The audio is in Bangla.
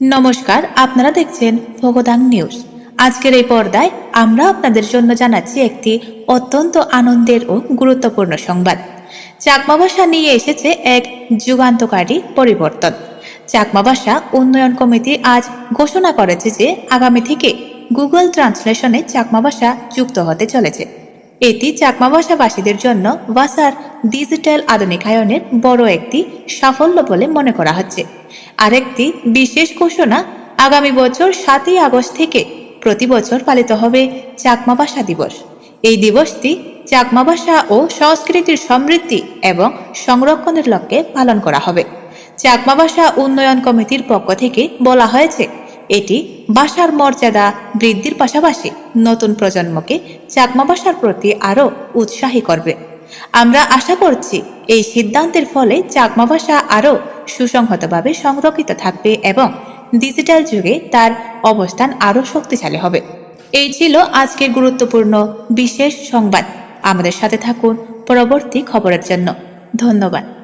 নমস্কার, আপনারা দেখছেন ভগদাং নিউজ। আজকের এই পর্দায় আমরা আপনাদের জন্য জানাচ্ছি একটি অত্যন্ত আনন্দের ও গুরুত্বপূর্ণ সংবাদ। চাকমা ভাষা নিয়ে এসেছে এক যুগান্তকারী পরিবর্তন। চাকমা ভাষা উন্নয়ন কমিটি আজ ঘোষণা করেছে যে আগামী থেকে গুগল ট্রান্সলেশনে চাকমা ভাষা যুক্ত হতে চলেছে। এটি চাকমা ভাষাভাষীদের জন্য ভাষার ডিজিটাল আধুনিকায়নের বড় একটি সাফল্য বলে মনে করা হচ্ছে। আরেকটি বিশেষ ঘোষণা, আগামী বছর সাতই আগস্ট থেকে প্রতি বছর পালিত হবে চাকমা ভাষা দিবস। এই দিবসটি চাকমা ভাষা ও সংস্কৃতির সমৃদ্ধি এবং সংরক্ষণের লক্ষ্যে পালন করা হবে। চাকমা ভাষা উন্নয়ন কমিটির পক্ষ থেকে বলা হয়েছে এটি ভাষার মর্যাদা বৃদ্ধির পাশাপাশি নতুন প্রজন্মকে চাকমা ভাষার প্রতি আরও উৎসাহী করবে। আমরা আশা করছি এই সিদ্ধান্তের ফলে চাকমা ভাষা আরও সুসংহতভাবে সংরক্ষিত থাকবে এবং ডিজিটাল যুগে তার অবস্থান আরও শক্তিশালী হবে। এই ছিল আজকের গুরুত্বপূর্ণ বিশেষ সংবাদ। আমাদের সাথে থাকুন পরবর্তী খবরের জন্য। ধন্যবাদ।